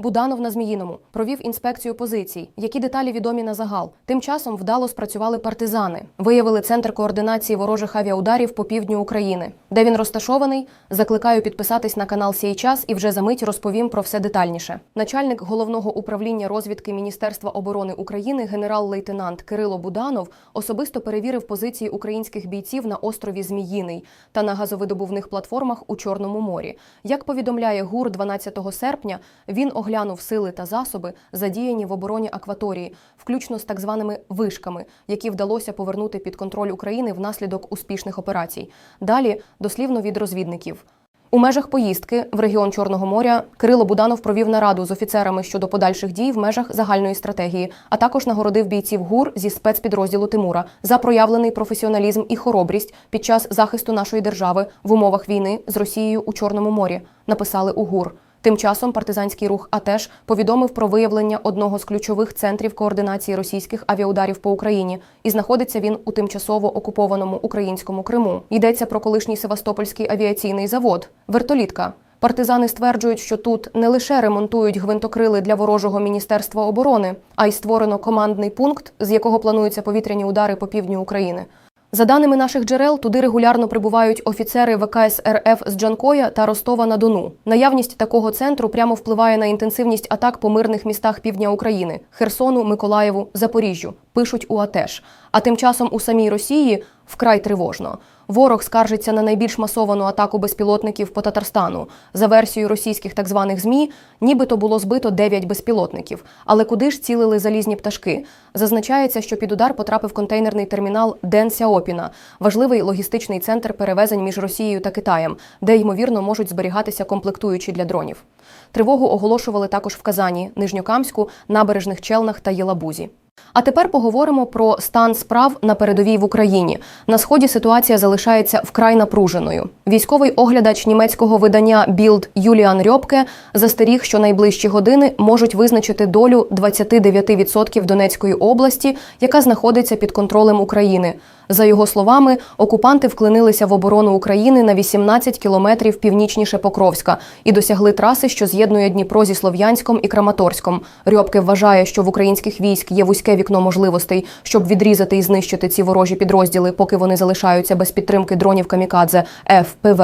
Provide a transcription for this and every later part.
Буданов на Зміїному провів інспекцію позицій, які деталі відомі на загал. Тим часом вдало спрацювали партизани, виявили центр координації ворожих авіаударів по півдню України. Де він розташований? Закликаю підписатись на канал «Сій час» і вже за мить розповім про все детальніше. Начальник головного управління розвідки Міністерства оборони України генерал-лейтенант Кирило Буданов особисто перевірив позиції українських бійців на острові Зміїний та на газовидобувних платформах у Чорному морі. Як повідомляє ГУР 12 серпня, він оглянув сили та засоби, задіяні в обороні акваторії, включно з так званими вишками, які вдалося повернути під контроль України внаслідок успішних операцій. Далі дослівно від розвідників. У межах поїздки в регіон Чорного моря Кирило Буданов провів нараду з офіцерами щодо подальших дій в межах загальної стратегії, а також нагородив бійців ГУР зі спецпідрозділу Тимура за проявлений професіоналізм і хоробрість під час захисту нашої держави в умовах війни з Росією у Чорному морі. Написали у ГУР. Тим часом партизанський рух АТЕШ повідомив про виявлення одного з ключових центрів координації російських авіаударів по Україні, і знаходиться він у тимчасово окупованому українському Криму. Йдеться про колишній Севастопольський авіаційний завод, вертолітка. Партизани стверджують, що тут не лише ремонтують гвинтокрили для ворожого міністерства оборони, а й створено командний пункт, з якого плануються повітряні удари по півдню України. За даними наших джерел, туди регулярно прибувають офіцери ВКС РФ з Джанкоя та Ростова на Дону. Наявність такого центру прямо впливає на інтенсивність атак по мирних містах півдня України Херсону, Миколаєву, Запоріжжю. Пишуть у АТЕШ. А тим часом у самій Росії вкрай тривожно. Ворог скаржиться на найбільш масовану атаку безпілотників по Татарстану. За версією російських так званих ЗМІ, нібито було збито 9 безпілотників. Але куди ж цілили залізні пташки? Зазначається, що під удар потрапив контейнерний термінал Ден Сяопіна, важливий логістичний центр перевезень між Росією та Китаєм, де ймовірно можуть зберігатися комплектуючі для дронів. Тривогу оголошували також в Казані, Нижньокамську, набережних Челнах та Єлабузі. А тепер поговоримо про стан справ на передовій в Україні. На сході ситуація залишається вкрай напруженою. Військовий оглядач німецького видання Білд Юліан Рьопке застеріг, що найближчі години можуть визначити долю 29% Донецької області, яка знаходиться під контролем України. За його словами, окупанти вклинилися в оборону України на 18 кілометрів північніше Покровська і досягли траси, що з'єднує Дніпро зі Слов'янськом і Краматорськом. Рьобке вважає, що в українських військ є вузьке вікно можливостей, щоб відрізати і знищити ці ворожі підрозділи, поки вони залишаються без підтримки дронів камікадзе ФПВ.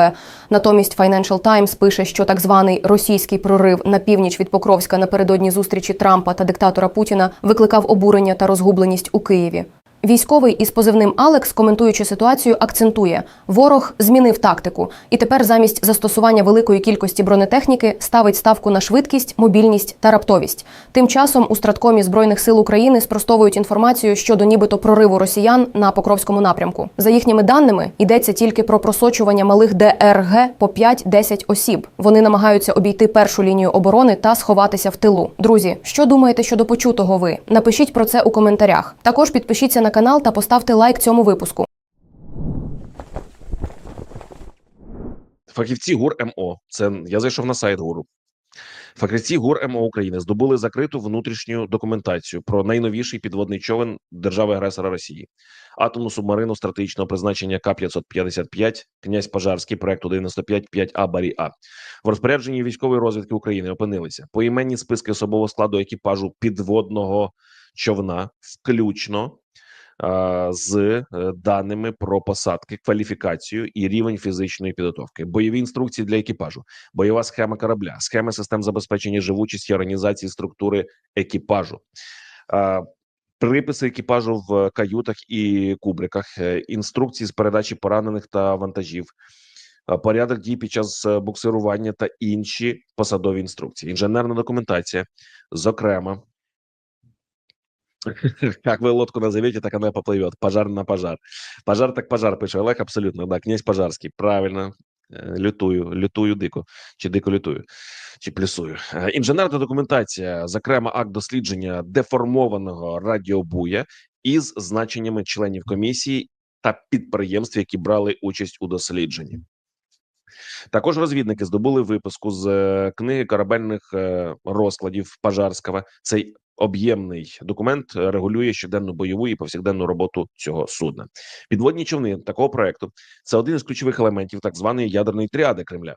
Натомість Financial Times пише, що так званий російський прорив на північ від Покровська напередодні зустрічі Трампа та диктатора Путіна викликав обурення та розгубленість у Києві. Військовий із позивним Алекс, коментуючи ситуацію, акцентує: ворог змінив тактику, і тепер замість застосування великої кількості бронетехніки ставить ставку на швидкість, мобільність та раптовість. Тим часом у страткомі збройних сил України спростовують інформацію щодо нібито прориву росіян на Покровському напрямку. За їхніми даними йдеться тільки про просочування малих ДРГ по 5-10 осіб. Вони намагаються обійти першу лінію оборони та сховатися в тилу. Друзі, що думаєте щодо почутого ви? Напишіть про це у коментарях. Також підпишіться на канал та поставте лайк цьому випуску. Фахівці ГУР МО. Це я зайшов на сайт ГУРу. Фахівці ГУР МО України здобули закриту внутрішню документацію про найновіший підводний човен держави-агресора Росії, атомну субмарину стратегічного призначення К-555 князь Пожарський проекту 95 5А Барі А. В розпорядженні військової розвідки України опинилися поіменні списки особового складу екіпажу підводного човна, включно з е, даними про посадки, кваліфікацію і рівень фізичної підготовки, бойові інструкції для екіпажу, бойова схема корабля, схеми систем забезпечення живучості організації структури екіпажу. Приписи екіпажу в каютах і кубриках, е, інструкції з передачі поранених та вантажів, порядок дій під час е, буксирування та інші посадові інструкції, інженерна документація, зокрема, Как вы лодку назовете, так она и поплывет. Пожар на пожар. Пожар так пожар, пише Олег, абсолютно. Да, князь Пожарський. Правильно. Е, Лютую, лютую дико, чи дико лютую, чи плюсую. Інженерна документація, зокрема, акт дослідження деформованого радіобуя із значеннями членів комісії та підприємств, які брали участь у дослідженні. Також розвідники здобули виписку з е, книги корабельних е, розкладів Пожарського. Цей об'ємний документ е, регулює щоденну бойову і повсякденну роботу цього судна. Підводні човни такого проекту це один із ключових елементів так званої ядерної тріади Кремля.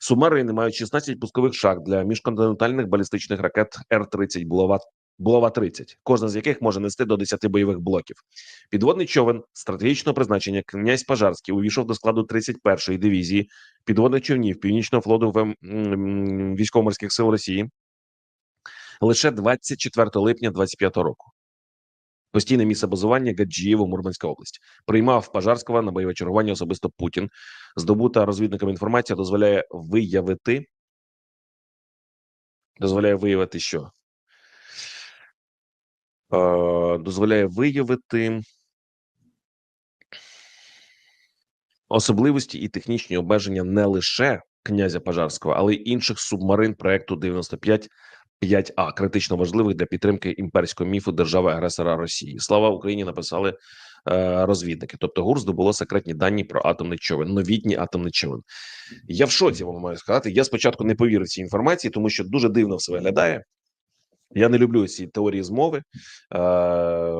Субмарини мають 16 пускових шахт для міжконтинентальних балістичних ракет Р-30 Булава Булава 30 кожна з яких може нести до 10 бойових блоків. Підводний човен стратегічного призначення князь Пажарський увійшов до складу 31-ї дивізії підводних човнів Північного флоту військово-морських сил Росії лише 24 липня 25 року. Постійне місце базування Гаджієво, Мурманська область. Приймав Пажарського на бойове чергування особисто Путін. Здобута розвідниками інформація дозволяє виявити. Дозволяє виявити що? Е, дозволяє виявити особливості і технічні обмеження не лише князя Пажарського, але й інших субмарин проекту 95 5А, критично важливих для підтримки імперського міфу держави-агресора Росії. Слава Україні написали е, розвідники. Тобто ГУР здобуло секретні дані про атомний човен, новітній атомний човен. Я в шоці вам маю сказати. Я спочатку не повірив цій інформації, тому що дуже дивно все виглядає. Я не люблю ці теорії змови, е,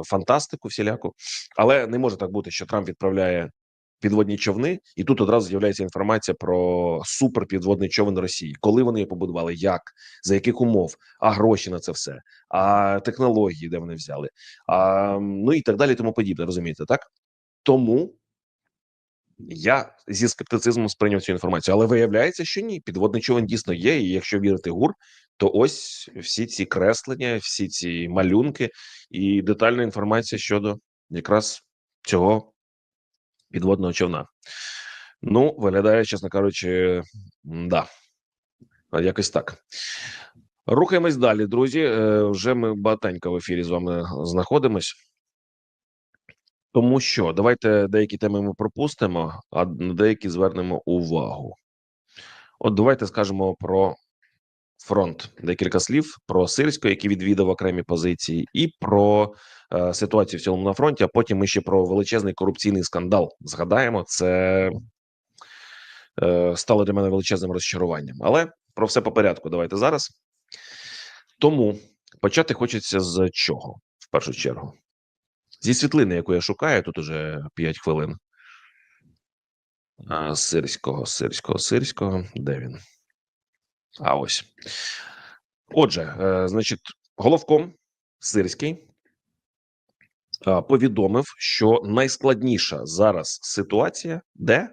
фантастику всіляку, але не може так бути, що Трамп відправляє підводні човни, і тут одразу з'являється інформація про суперпідводний човен Росії. Коли вони його побудували, як, за яких умов, а гроші на це все, а технології, де вони взяли, а ну і так далі, тому подібне. Розумієте, так? Тому я зі скептицизмом сприйняв цю інформацію, але виявляється, що ні. Підводний човен дійсно є. І якщо вірити ГУР, то ось всі ці креслення, всі ці малюнки і детальна інформація щодо якраз цього підводного човна. Ну, виглядає, чесно кажучи, да, якось так. Рухаємось далі, друзі. Е, Вже ми багатенько в ефірі з вами знаходимось. Тому що давайте деякі теми ми пропустимо, а на деякі звернемо увагу. От давайте скажемо про фронт. Декілька слів про Сирського, який відвідав окремі позиції, і про е, ситуацію в цілому на фронті. А потім ми ще про величезний корупційний скандал згадаємо. Це е, стало для мене величезним розчаруванням. Але про все по порядку. Давайте зараз. Тому почати хочеться з чого в першу чергу. Зі світлини, яку я шукаю, тут уже 5 хвилин. Сирського, сирського, сирського. Де він? А ось. Отже, е, значить, головком Сирський повідомив, що найскладніша зараз ситуація де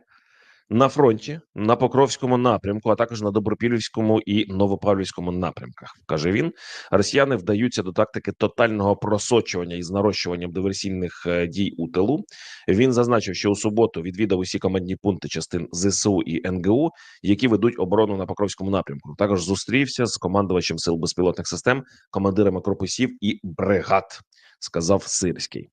на фронті, на Покровському напрямку, а також на Добропілівському і Новопавлівському напрямках. каже він. Росіяни вдаються до тактики тотального просочування із нарощуванням диверсійних е, дій у тилу. Він зазначив, що у суботу відвідав усі командні пункти частин ЗСУ і НГУ, які ведуть оборону на Покровському напрямку. Також зустрівся з командувачем сил безпілотних систем, командирами корпусів і бригад, сказав Сирський.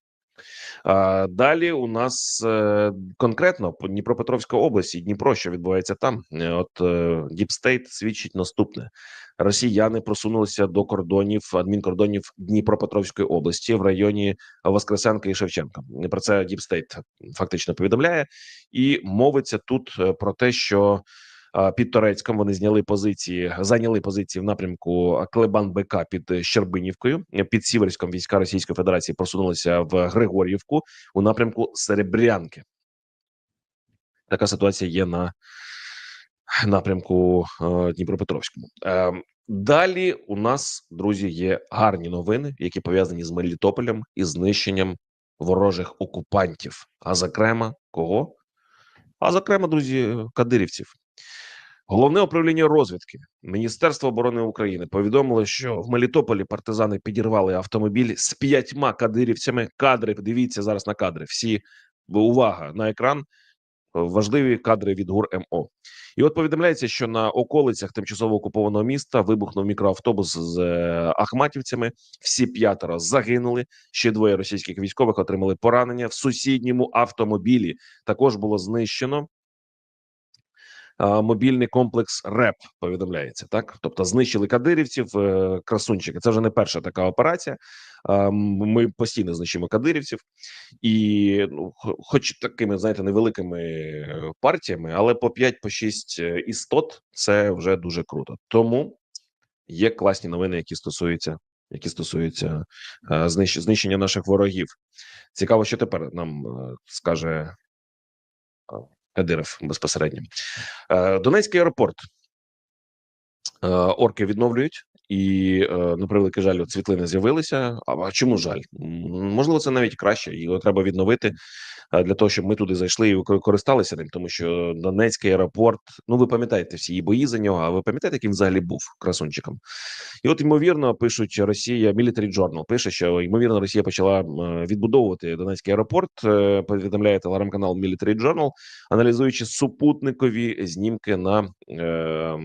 Далі у нас е, конкретно по Дніпропетровській області, Дніпро, що відбувається там. Е, От Діпстейт свідчить наступне: росіяни просунулися до кордонів адмінкордонів Дніпропетровської області в районі Воскресенка і Шевченка. Про це Діпстейт фактично повідомляє, і мовиться тут е, про те, що під Торецьком вони зняли позиції, зайняли позиції в напрямку Клебан БК під Щербинівкою. Під Сіверськом війська Російської Федерації просунулися в Григорівку у напрямку Серебрянки. Така ситуація є на напрямку Дніпропетровському. Е, далі у нас, друзі, є гарні новини, які пов'язані з Мелітополем і знищенням ворожих окупантів. А зокрема, кого? А зокрема, друзі, кадирівців. Головне управління розвідки Міністерства оборони України повідомило, що в Мелітополі партизани підірвали автомобіль з п'ятьма кадирівцями. Кадри дивіться зараз на кадри. Всі увага на екран. Важливі кадри від ГУР МО. І от повідомляється, що на околицях тимчасово окупованого міста вибухнув мікроавтобус з е, ахматівцями. Всі п'ятеро загинули. Ще двоє російських військових отримали поранення в сусідньому автомобілі. Також було знищено мобільний комплекс РЕП повідомляється так. Тобто знищили кадирівців, е, красунчики. Це вже не перша така операція. Ми постійно знищимо кадирівців, і ну, хоч такими, знаєте, невеликими е, партіями, але по 5 по 6 е, істот це вже дуже круто. Тому є класні новини, які стосуються. Які стосуються е, знищення наших ворогів, цікаво, що тепер нам скаже Кадиров безпосередньо. Е, Донецький аеропорт. Е, орки відновлюють і е, на превеликий жаль, от світлини з'явилися. А, чому жаль? Можливо, це навіть краще. Його треба відновити е, для того, щоб ми туди зайшли і кор- користалися ним. Тому що Донецький аеропорт, ну ви пам'ятаєте всі і бої за нього. А ви пам'ятаєте, яким взагалі був красунчиком? І от ймовірно пишуть Росія Military Journal пише, що ймовірно Росія почала відбудовувати Донецький аеропорт. е, Повідомляє телеграм-канал Military Journal, аналізуючи супутникові знімки на. Е,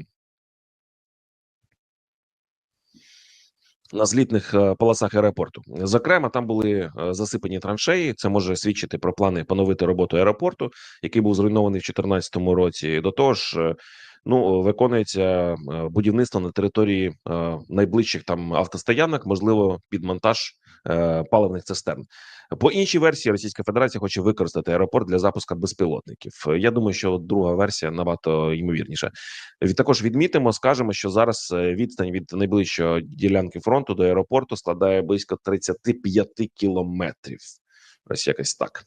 на злітних е, полосах аеропорту. Зокрема, там були е, засипані траншеї. Це може свідчити про плани поновити роботу аеропорту, який був зруйнований в 2014 році. До того ж, е, ну виконується будівництво на території найближчих там автостоянок, можливо, під монтаж е, паливних цистерн. По іншій версії, Російська Федерація хоче використати аеропорт для запуску безпілотників. Я думаю, що друга версія набагато ймовірніша. Від також відмітимо, скажемо, що зараз е, відстань від найближчої ділянки фронту до аеропорту складає близько 35 кілометрів. Ось якось так.